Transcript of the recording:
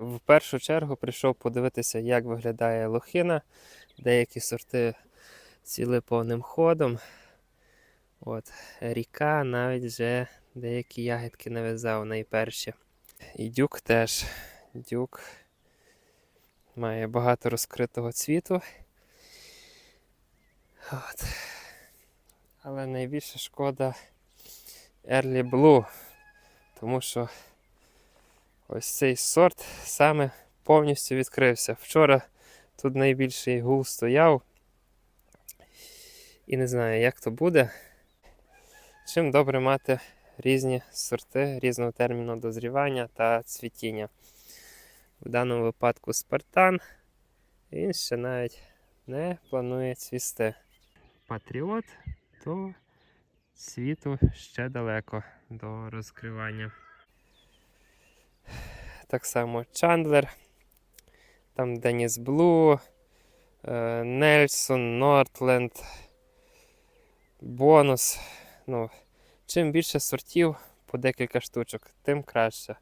В першу чергу прийшов подивитися, як виглядає лохина. Деякі сорти ціли повним ходом. От, ріка навіть вже деякі ягідки нав'язав найперші. І дюк теж. Дюк має багато розкритого цвіту. От. Але найбільша шкода Early Blue, тому що ось цей сорт саме повністю відкрився. Вчора тут найбільший гул стояв. І не знаю, як то буде. Чим добре мати різні сорти різного терміну дозрівання та цвітіння. В даному випадку спартан. Він ще навіть не планує цвісти. Патріот, то світу ще далеко до розкривання. Так само Чандлер, там Деніс Блу, е, Нельсон, Нортленд, Бонус. Ну, чим більше сортів по декілька штучок, тим краще.